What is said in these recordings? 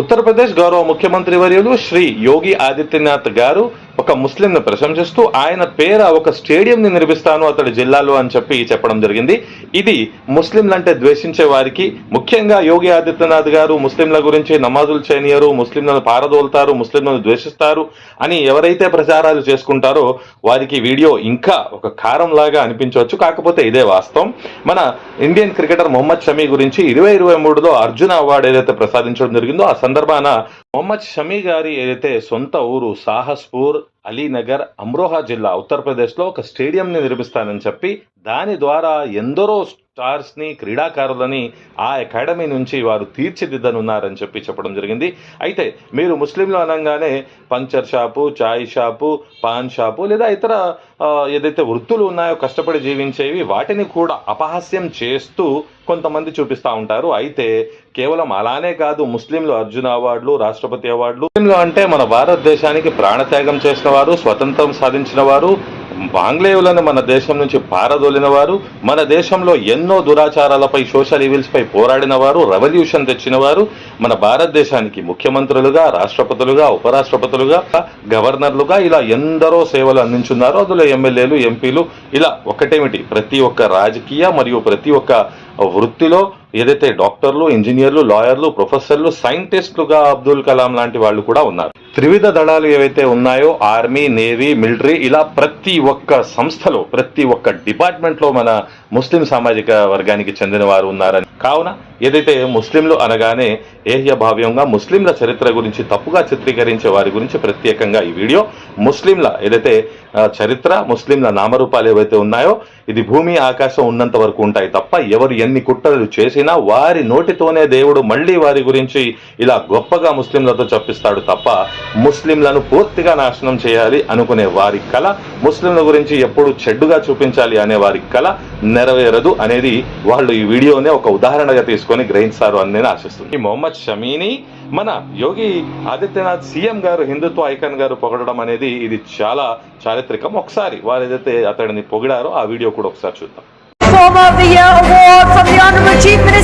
ఉత్తరప్రదేశ్ గౌరవ ముఖ్యమంత్రి వర్యులు శ్రీ యోగి ఆదిత్యనాథ్ గారు ఒక ముస్లింను ప్రశంసిస్తూ ఆయన పేర ఒక స్టేడియం ని నిర్మిస్తాను అతడి జిల్లాలో అని చెప్పి చెప్పడం జరిగింది. ఇది ముస్లింలంటే ద్వేషించే వారికి ముఖ్యంగా యోగి ఆదిత్యనాథ్ గారు ముస్లింల గురించి నమాజులు చేయనియరు ముస్లింలను పారదోలుతారు ముస్లింలను ద్వేషిస్తారు అని ఎవరైతే ప్రచారాలు చేసుకుంటారో వారికి వీడియో ఇంకా ఒక కారం లాగా అనిపించవచ్చు. కాకపోతే ఇదే వాస్తవం. మన ఇండియన్ క్రికెటర్ మొహమ్మద్ షమీ గురించి ఇరవై ఇరవై మూడులో అర్జున అవార్డు ఏదైతే ప్రసాదించడం జరిగిందో ఆ సందర్భాన మొహమ్మద్ షమీ గారి ఏదైతే సొంత ఊరు సాహస్పూర్ అలీనగర్ అమ్రోహా జిల్లా ఉత్తరప్రదేశ్లో ఒక స్టేడియంని నిర్మిస్తానని చెప్పి దాని ద్వారా ఎందరో స్టార్స్ని క్రీడాకారులని ఆ అకాడమీ నుంచి వారు తీర్చిదిద్దనున్నారని చెప్పి చెప్పడం జరిగింది. అయితే మీరు ముస్లింలు అనగానే పంచర్ షాపు చాయ్ షాపు పాన్ షాపు లేదా ఇతర ఏదైతే వృత్తులు ఉన్నాయో కష్టపడి జీవించేవి వాటిని కూడా అపహాస్యం చేస్తూ కొంతమంది చూపిస్తా ఉంటారు. అయితే కేవలం అలానే కాదు ముస్లింలు అర్జున్ అవార్డులు రాష్ట్రపతి అవార్డులు. ముస్లింలు అంటే మన భారతదేశానికి ప్రాణత్యాగం చేసిన వారు స్వతంత్రం సాధించిన వారు ఆంగ్లేయులను మన దేశం నుంచి పారదోలిన వారు మన దేశంలో ఎన్నో దురాచారాలపై సోషల్ ఈవిల్స్ పై పోరాడిన వారు రెవల్యూషన్ తెచ్చిన వారు మన భారతదేశానికి ముఖ్యమంత్రులుగా రాష్ట్రపతులుగా ఉపరాష్ట్రపతులుగా గవర్నర్లుగా ఇలా ఎందరో సేవలు అందించున్నారు. అందులో ఎమ్మెల్యేలు ఎంపీలు ఇలా ఒకటేమిటి? ప్రతి ఒక్క రాజకీయ మరియు ప్రతి ఒక్క వృత్తిలో ఏదైతే డాక్టర్లు ఇంజనీర్లు లాయర్లు ప్రొఫెసర్లు సైంటిస్టులుగా అబ్దుల్ కలాం లాంటి వాళ్ళు కూడా ఉన్నారు. త్రివిధ దళాలు ఏవైతే ఉన్నాయో ఆర్మీ నేవీ మిలిటరీ ఇలా ప్రతి ఒక్క సంస్థలో ప్రతి ఒక్క డిపార్ట్మెంట్లో మన ముస్లిం సామాజిక వర్గానికి చెందిన వారు ఉన్నారని. కావున ఏదైతే ముస్లింలు అనగానే ఏహ్య భావ్యంగా ముస్లింల చరిత్ర గురించి తప్పుగా చిత్రీకరించే వారి గురించి ప్రత్యేకంగా ఈ వీడియో ముస్లింల ఏదైతే చరిత్ర ముస్లింల నామరూపాలు ఏవైతే ఉన్నాయో ఇది భూమి ఆకాశం ఉన్నంత వరకు ఉంటాయి తప్ప ఎవరు ఎన్ని కుట్రలు చేసిన వారి నోటితోనే దేవుడు మళ్ళీ వారి గురించి ఇలా గొప్పగా ముస్లింలతో చెప్పిస్తాడు తప్ప ముస్లింలను పూర్తిగా నాశనం చేయాలి అనుకునే వారి కళ ముస్లింల గురించి ఎప్పుడు చెడ్డుగా చూపించాలి అనే వారి కళ నెరవేరదు అనేది వాళ్ళు ఈ వీడియోనే ఒక ఉదాహరణగా తీసుకొని గ్రహించారు అని నేను ఆశిస్తుంది ఈ మొహమ్మద్ షమీని మన యోగి ఆదిత్యనాథ్ సీఎం గారు హిందుత్వ ఐకాన్ గారు పొగడడం అనేది ఇది చాలా చారిత్రకం ఒకసారి వారు ఏదైతే అతడిని పొగిడారో ఆ వీడియో కూడా ఒకసారి చూద్దాం of the Year award from the Honourable Chief Minister.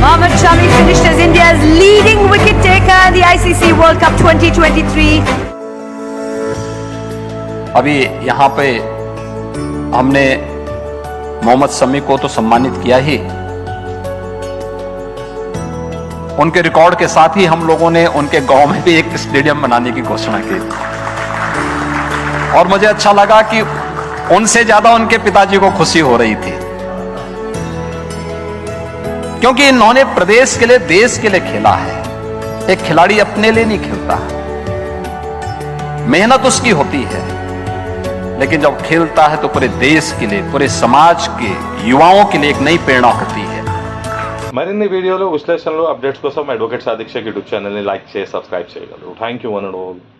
Mohammad Shami finished as India's leading wicket taker in the ICC World Cup 2023. अभी यहाँ पे हमने मोहम्मद शमी को तो सम्मानित किया ही। उनके रिकॉर्ड के साथ ही हम लोगों ने उनके गाँव में भी एक स्टेडियम बनाने की घोषणा की। और मुझे अच्छा लगा कि उनसे ज्यादा उनके पिताजी को खुशी हो रही थी क्योंकि इन्होंने प्रदेश के लिए देश के लिए खेला है एक खिलाड़ी अपने लिए नहीं खेलता मेहनत उसकी होती है लेकिन जब खेलता है तो पूरे देश के लिए पूरे समाज के युवाओं के लिए एक नई प्रेरणा होती है మరిన్ని వీడియోలు విశ్లేషణలు అప్డేట్స్ కోసం అడ్వకేట్ సాదీక్ష యూట్యూబ్ ఛానల్ని లైక్ చేసి సబ్స్క్రైబ్ చేయగలరు thank you one and all